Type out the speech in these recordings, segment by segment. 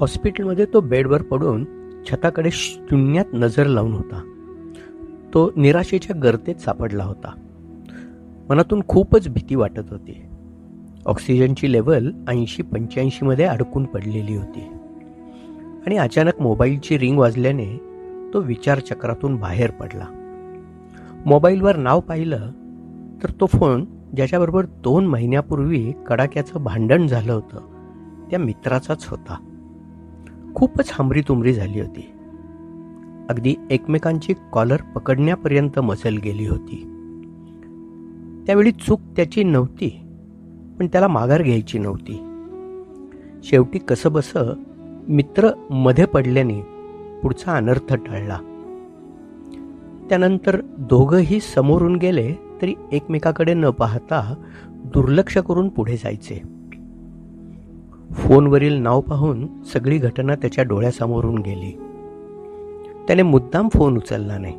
हॉस्पिटलमध्ये तो बेडवर पडून छताकडे शून्यात नजर लावून होता. तो निराशेच्या गर्तेत सापडला होता. मनातून खूपच भीती वाटत होती. ऑक्सिजनची लेवल ऐंशी पंच्याऐंशीमध्ये अडकून पडलेली होती. आणि अचानक मोबाईलची रिंग वाजल्याने तो विचारचक्रातून बाहेर पडला. मोबाईलवर नाव पाहिलं तर तो फोन ज्याच्याबरोबर दोन महिन्यापूर्वी कडाक्याचं भांडण झालं होतं त्या मित्राचाच होता. खूपच हमरीतुमरी झाली होती. अगदी एकमेकांची कॉलर पकडण्यापर्यंत मसल गेली होती. त्यावेळी चूक त्याची नव्हती पण त्याला माघार घ्यायची नव्हती. शेवटी कसंबसं मित्रमध्ये पडल्याने पुढचा अनर्थ टळला. त्यानंतर दोघंही समोरून गेले तरी एकमेकाकडे न पाहता दुर्लक्ष करून पुढे जायचे. फोनवरील नाव पाहून सगळी घटना त्याच्या डोळ्यासमोरून गेली. त्याने मुद्दाम फोन उचलला नाही.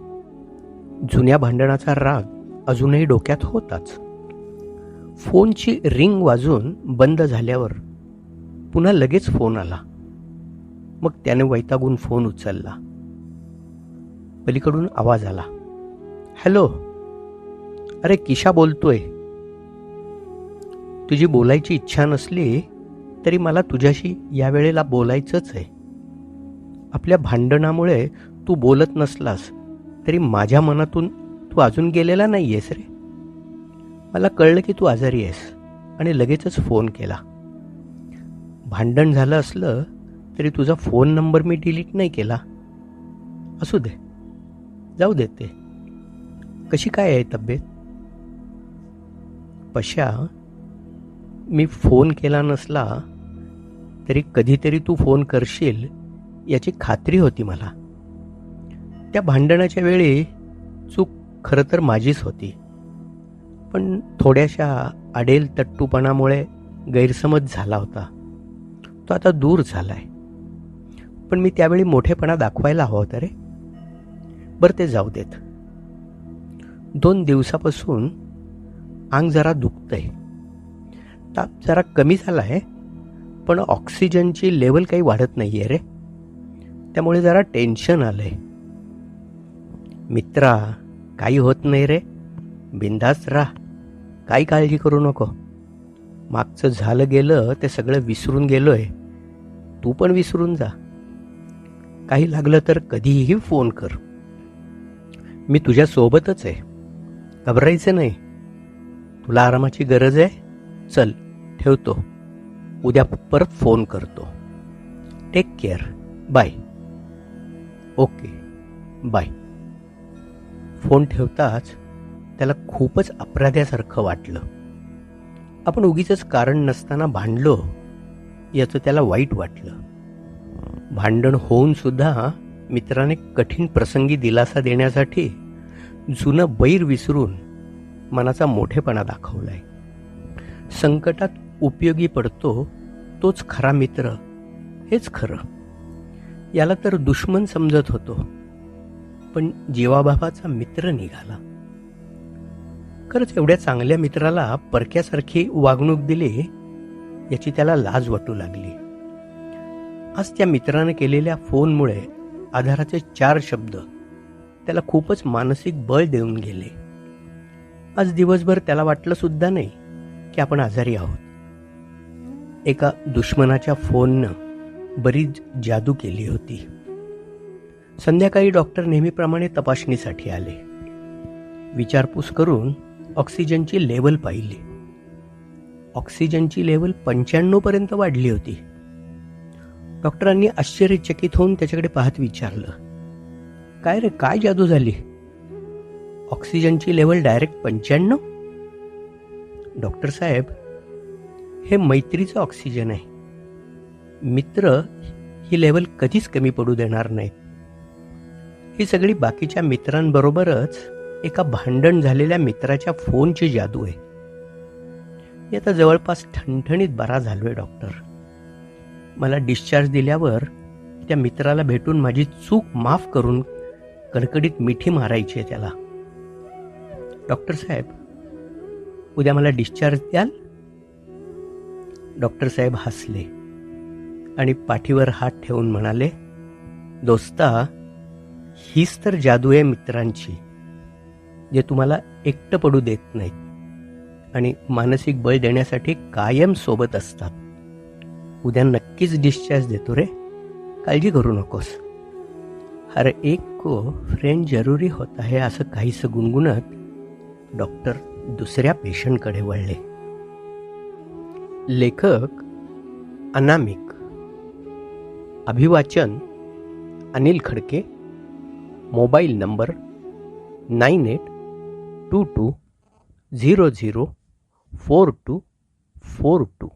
जुन्या भांडणाचा राग अजूनही डोक्यात होताच. फोनची रिंग वाजून बंद झाल्यावर पुन्हा लगेच फोन आला. मग त्याने वैतागून फोन उचलला. पलीकडून आवाज आला. हॅलो. अरे किशा बोलतोय. तुझी बोलायची इच्छा नसली तरी मला तुझ्याशी यावेळेला बोलायचंच आहे. आपल्या भांडणामुळे तू बोलत नसलास तरी माझ्या मनातून तू अजून गेलेला नाही आहेस रे. मला कळलं की तू आजारी आहेस आणि लगेचच फोन केला. भांडण झालं असलं तरी तुझा फोन नंबर मी डिलीट नाही केला. असू दे. जाऊ दे ते. कशी काय आहे तब्येत? पशा मी फोन केला नसला तरी कधीतरी तू फोन करशील याची खात्री होती मला. त्या भांडणाच्या वेळी चूक खरं तर माझीच होती. पण थोड्याशा आडेल तट्टूपणामुळे गैरसमज झाला होता. तो आता दूर झालाय. पण मी त्यावेळी मोठेपणा दाखवायला हवा होता रे. बरं ते जाऊ देत. दोन दिवसापासून अंग जरा दुखतंय. ताप जरा कमी झाला आहे पण ऑक्सिजनची लेवल काही वाढत नाही आहे रे. त्यामुळे जरा टेन्शन आलंय. मित्रा काही होत नाही रे. बिंदास राह. काही काळजी करू नको. मागचं झालं गेलं ते सगळं विसरून गेलोय. तू पण विसरून जा. काही लागलं तर कधीही फोन कर. मी तुझ्या सोबतच आहे. घबरायचं नाही. तुला आरामाची गरज आहे? चल ठेवतो. उद्या परत फोन करतो. Take care bye okay bye phone ठेवताच त्याला खूपच अपराध्यासारखं वाटलं. आपण उगीच कारण नसताना भांडलो याचं त्याला वाईट वाटलं. भांडण होऊन सुद्धा मित्राने कठीण प्रसंगी दिलासा देण्यासाठी जुनं बैर विसरून मनाचा मोठेपणा दाखवलाय. संकटात उपयोगी पडतो तोच खरा मित्र. हेच खरं. याला तर दुश्मन समजत होतो. पण जीवाबाबाचा मित्र निघाला. खरंच एवढ्या चांगल्या मित्राला परक्यासारखी वागणूक दिली याची त्याला लाज वाटू लागली. आज त्या मित्राने केलेल्या फोनमुळे आधाराचे चार शब्द त्याला खूपच मानसिक बळ देऊन गेले. आज दिवसभर त्याला वाटलं सुद्धा नाही की आपण आजारी आहोत. एका दुश्मनाच्या फोननं बरीच जादू केली होती. संध्याकाळी डॉक्टर नेहमीप्रमाणे तपासणीसाठी आले. विचारपूस करून ऑक्सिजनची लेवल पाहिली. ऑक्सिजनची लेवल पंच्याण्णवपर्यंत वाढली होती. डॉक्टरांनी आश्चर्यचकित होऊन त्याच्याकडे पाहत विचारलं काय रे काय जादू झाली? ऑक्सिजनची लेवल डायरेक्ट पंच्याण्णव? डॉक्टर साहेब हे मैत्रीचं ऑक्सिजन आहे. मित्र ही लेवल कधीच कमी पडू देणार नाहीत ही सगळी बाकीच्या मित्रांबरोबरच एका भांडण झालेल्या मित्राच्या फोनची जादू आहे. मी आता जवळपास ठणठणीत बरा झालोय डॉक्टर मला डिस्चार्ज दिल्यावर त्या मित्राला भेटून माझी चूक माफ करून कडकडीत मिठी मारायची आहे त्याला. डॉक्टर साहेब उद्या मला डिस्चार्ज द्याल? डॉक्टर साहेब हसले आणि पाठीवर हात ठेवून म्हणाले दोस्ता हीच तर जादू आहे मित्रांची जे तुम्हाला एकटं पडू देत नाहीत आणि मानसिक बळ देण्यासाठी कायम सोबत असतात. उद्या नक्कीच डिस्चार्ज देतो रे. काळजी करू नकोस. हर एक को फ्रेंड जरुरी होता है असं काहीसं गुणगुणत डॉक्टर दुसऱ्या पेशंटकडे वळले. लेखक अनामिक अभिवाचन Anil Khadke mobile number nine eight two two zero zero four two four two.